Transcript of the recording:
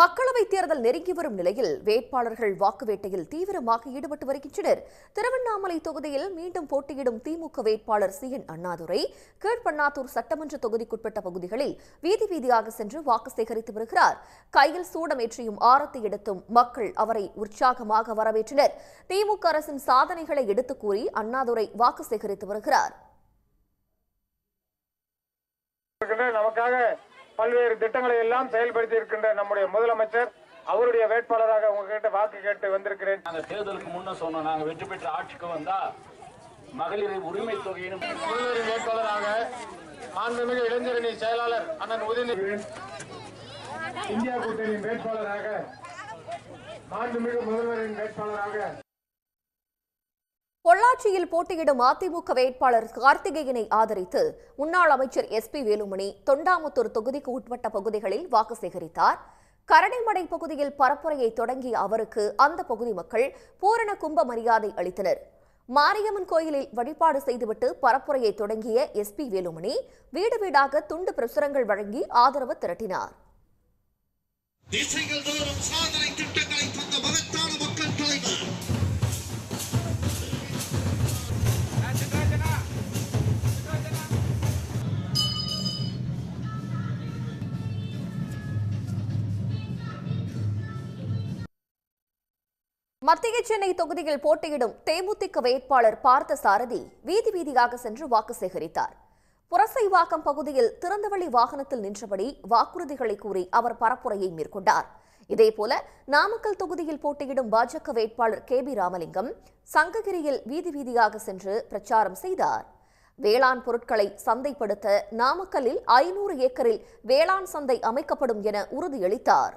மக்களவைத் தேர்தல் நெருங்கி வரும் நிலையில் வேட்பாளர்கள் வாக்கு வேட்டையில் தீவிரமாக ஈடுபட்டு வருகின்றனர். திருவண்ணாமலை தொகுதியில் மீண்டும் போட்டியிடும் திமுக வேட்பாளர் சி. என். அண்ணாதுரை கீழ்பண்ணாத்தூர் சட்டமன்ற தொகுதிக்குட்பட்ட பகுதிகளில் வீதி வீதியாக சென்று வாக்கு சேகரித்து வருகிறார். கையில் சூடமேற்றியும் ஆரத்தை எடுத்தும் மக்கள் அவரை உற்சாகமாக வரவேற்றனர். திமுக அரசின் சாதனைகளை எடுத்துக் கூறி அண்ணாதுரை வாக்கு சேகரித்து வருகிறார். நமக்காக பல்வேறு திட்டங்களை எல்லாம் செயல்படுத்தி இருக்கின்ற நம்முடைய முதலமைச்சர் அவருடைய வேட்பாளராக உங்ககிட்ட வாக்கு கேட்டு வந்திருக்கிறேன். நாங்க தேர்தலுக்கு முன்ன சொன்னோம். நாங்க வெற்றி பெற்ற ஆட்சிக்கு வந்தா மகளிரை உரிமை தொகையினும் முதல்வரின் வேட்பாளராக மாண்புமிகு இளைஞரணி செயலாளர் அண்ணன் உதயநிதி இந்தியா கூட்டணியின் வேட்பாளராக மாண்புமிகு முதல்வரின் வேட்பாளராக பொள்ளாச்சியில் போட்டியிடும் அதிமுக வேட்பாளர் கார்த்திகேயனை ஆதரித்து முன்னாள் அமைச்சர் எஸ் பி வேலுமணி தொண்டாமுத்தூர் தொகுதிக்கு உட்பட்ட பகுதிகளில் வாக்கு சேகரித்தார். கரடைமடை பகுதியில் பரப்புரையை தொடங்கிய அவருக்கு அந்த பகுதி மக்கள் பூரண கும்ப மரியாதை அளித்தனர். மாரியம்மன் கோயிலில் வழிபாடு செய்துவிட்டு பரப்புரையை தொடங்கிய எஸ் பி வேலுமணி வீடு வீடாக துண்டு பிரசுரங்கள் வழங்கி ஆதரவு திரட்டினார். திசைகள் தோறும் சாதனை மத்திய சென்னை தொகுதியில் போட்டியிடும் தேமுதிக வேட்பாளர் பார்த்த சாரதி வீதி வீதியாக சென்று வாக்கு சேகரித்தார். புரசைவாக்கம் பகுதியில் திறந்தவெளி வாகனத்தில் நின்றபடி வாக்குறுதிகளை கூறி அவர் பரப்புரையை மேற்கொண்டார். இதேபோல நாமக்கல் தொகுதியில் போட்டியிடும் பாஜக வேட்பாளர் கே பி ராமலிங்கம் சங்ககிரியில் வீதி வீதியாக சென்று பிரச்சாரம் செய்தார். வேளாண் பொருட்களை சந்தைப்படுத்த நாமக்கல்லில் ஐநூறு ஏக்கரில் வேளாண் சந்தை அமைக்கப்படும் என உறுதியளித்தார்.